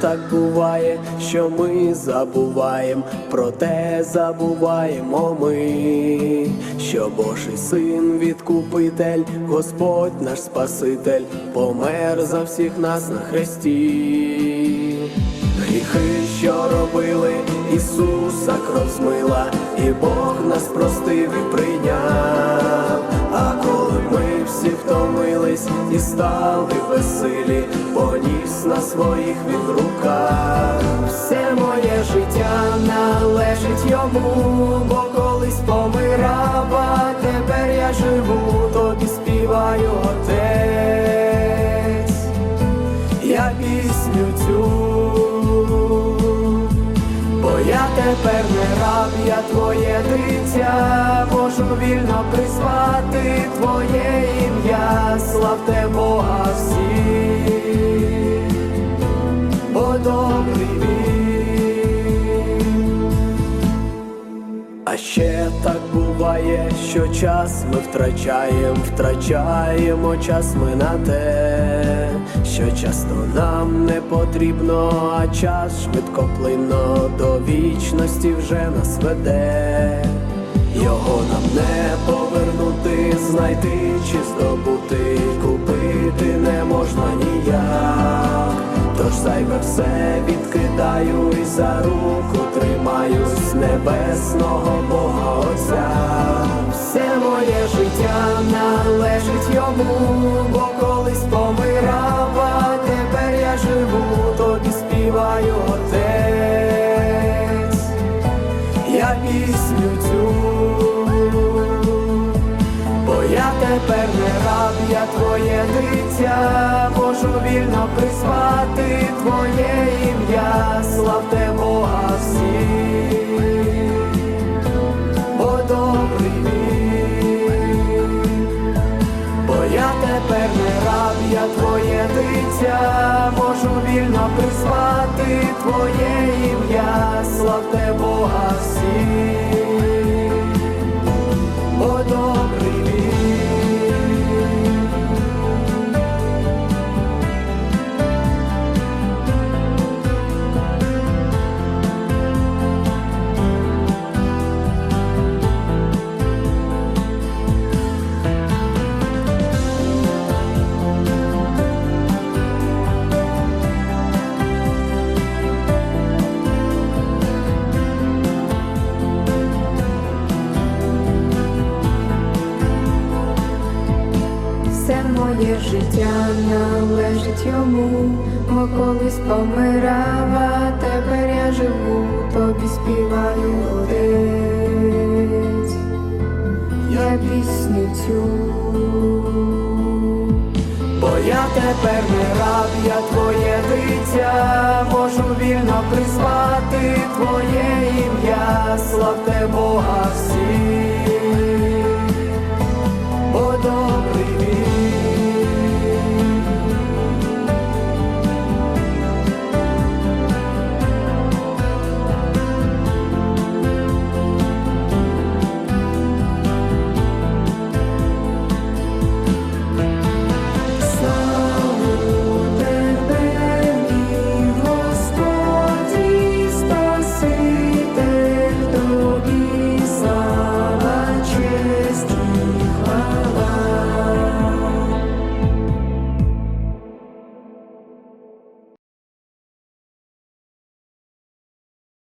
так буває, що ми забуваємо, проте забуваємо ми, що Божий син відкупитель, Господь наш Спаситель, помер за всіх нас на хресті. Гріхи, що робили, Ісуса кров змила, і Бог нас простив і прийняв. Стали веселі, поніс на своїх він руках. Все моє життя належить йому, бо колись помирав, а тепер я живу, тобі співаю отець тепер не раб, я твоє дитя, можу вільно призвати твоє ім'я, славте Бога всі, бо добрий він. А ще так буває, що час ми втрачаємо, втрачаємо час ми на те, що часто нам не потрібно, а час швидкоплинно до вічності вже нас веде. Його нам не повернути, знайти чи здобути, купити не можна ніяк. Тож зайве все відкидаю і за руку тримаюсь небесного Бога Отця. Все моє життя належить йому, бо колись помирав, тепер не раб, я твоє дитя, можу вільно призвати твоє ім'я, славте Бога всі, бо добрий він, бо я тепер не раб, твоє дитя, можу вільно призвати твоє ім'я, славте Бога всі моє життя належить йому, бо колись помирав, а тепер я живу, тобі співаю отець. Я пісню цю. Бо я тепер не раб, я твоє дитя, можу вільно призвати твоє ім'я, славте Бога всі,